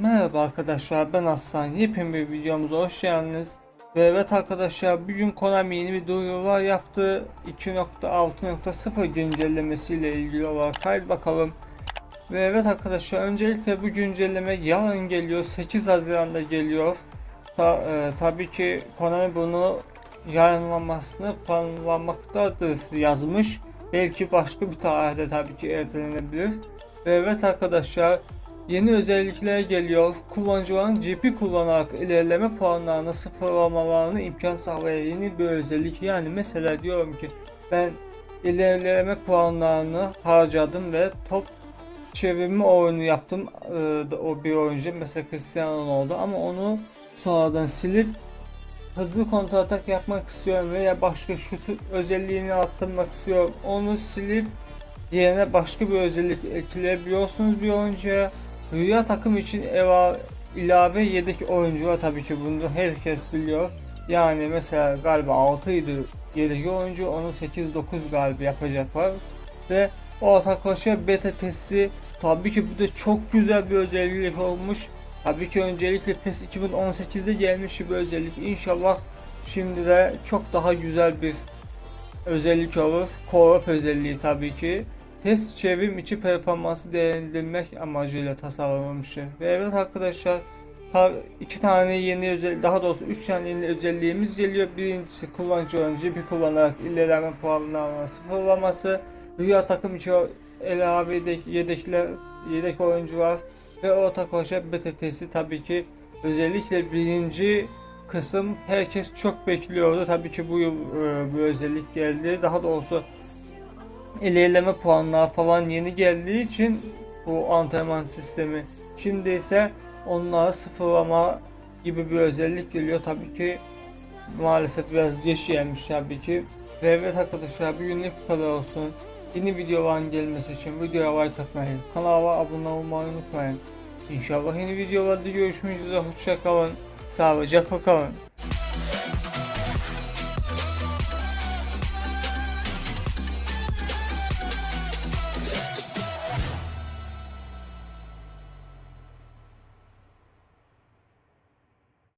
Merhaba arkadaşlar ben Aslan yepyeni bir videomuza hoş geldiniz. Ve evet arkadaşlar bugün Konami yeni bir duyurular yaptı. 2.6.0 güncellemesiyle ilgili olarak haydi bakalım. Ve evet arkadaşlar öncelikle bu güncelleme yarın geliyor 8 Haziran'da geliyor. Ta, e, tabii ki Konami bunu yayınlanmasını planlamaktadır yazmış. Belki başka bir tarihte tabii ki ertelenebilir. Ve evet arkadaşlar Yeni özellikler geliyor. Kullanıcıların GP kullanarak ilerleme puanlarını sıfırlamalarını imkan sağlayan yeni bir özellik. Yani mesela diyorum ki ben ilerleme puanlarını harcadım ve top çevirme oyunu yaptım. Ee, o bir oyuncu mesela Cristiano oldu ama onu sonradan silip hızlı kontra atak yapmak istiyorum veya başka şut özelliğini arttırmak istiyorum. Onu silip yerine başka bir özellik ekleyebiliyorsunuz bir oyuncuya. Rüya takım için eva, ilave yedek oyuncu var tabii ki bunu herkes biliyor. Yani mesela galiba 6 idi yedek oyuncu onu 8-9 galiba yapacaklar. Ve o arkadaşlar beta testi tabii ki bu da çok güzel bir özellik olmuş. Tabii ki öncelikle PES 2018'de gelmiş bir özellik. İnşallah şimdi de çok daha güzel bir özellik olur. Co-op özelliği tabii ki. Test çevrim içi performansı değerlendirmek amacıyla tasarlanmıştır. Ve evet arkadaşlar iki tane yeni özel daha doğrusu üç tane yeni özelliğimiz geliyor. Birincisi kullanıcı oyuncu bir kullanarak ilerleme puanlarını sıfırlaması. Rüya takım içi ilave yedek, yedekler, yedek oyuncular ve ortak koşa beta testi tabii ki özellikle birinci kısım herkes çok bekliyordu. Tabii ki bu yıl e, bu özellik geldi. Daha doğrusu ilerleme puanlar falan yeni geldiği için bu antrenman sistemi. Şimdi ise onları sıfırlama gibi bir özellik geliyor tabii ki. Maalesef biraz geç gelmiş tabii ki ve evet arkadaşlar bugünlük bu kadar olsun. Yeni videoların gelmesi için videoya like atmayı kanala abone olmayı unutmayın. İnşallah yeni videolarda görüşmek üzere. Hoşça kalın. Sağlıcakla kalın